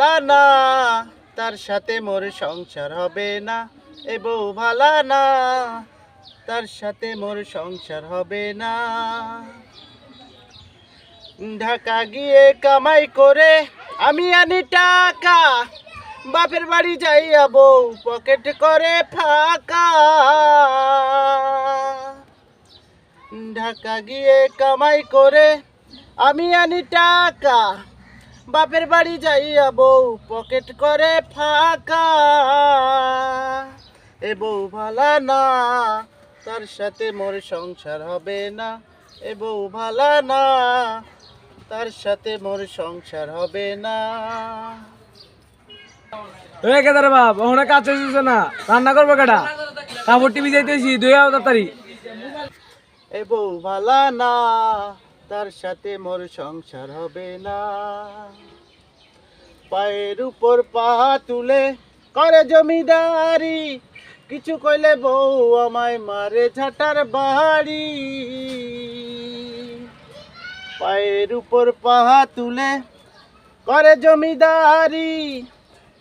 ভালা না তার সাথে মোর সংসার হবে না। এ বউ ভালা না তার সাথে মোর সংসার হবে না। ঢাকা গিয়ে কামাই করে আমি আনি টাকা। বাপের বাড়ি যাইয়া বউ পকেট করে ফাঁকা। ঢাকা গিয়ে কামাই করে আমি আনি টাকা। বাপের বাড়ি যাইয়া বউ পকেট করে ফাঁকা। এ বউ ভালা না তার সাথে মোর সংসার হবে না। এ বউ ভালা না তার সাথে মোর সংসার হবে না। ওই কেদার বাপ ওখানে কাজ হয়েছে না। রান্না করব কেটা কাপড় টিভি যাইতেছি দুই হাজার তাড়াতাড়ি। এ বউ ভালা না তার সাথে মোর সংসার হবে না। পায়ের উপর পা তুলে করে জমিদারি, কিছু কইলে বউ আমায় মারে ঝাটার বাড়ি। পায়ের উপর পা তুলে করে জমিদারি,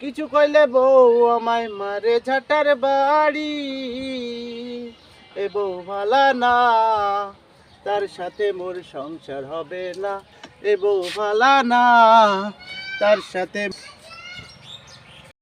কিছু কইলে বউ আমায় মারে ঝাটার বাড়ি। এ বউ ভালা না তার সাথে মোর সংসার হবে না এ ভালা না। তার সাথে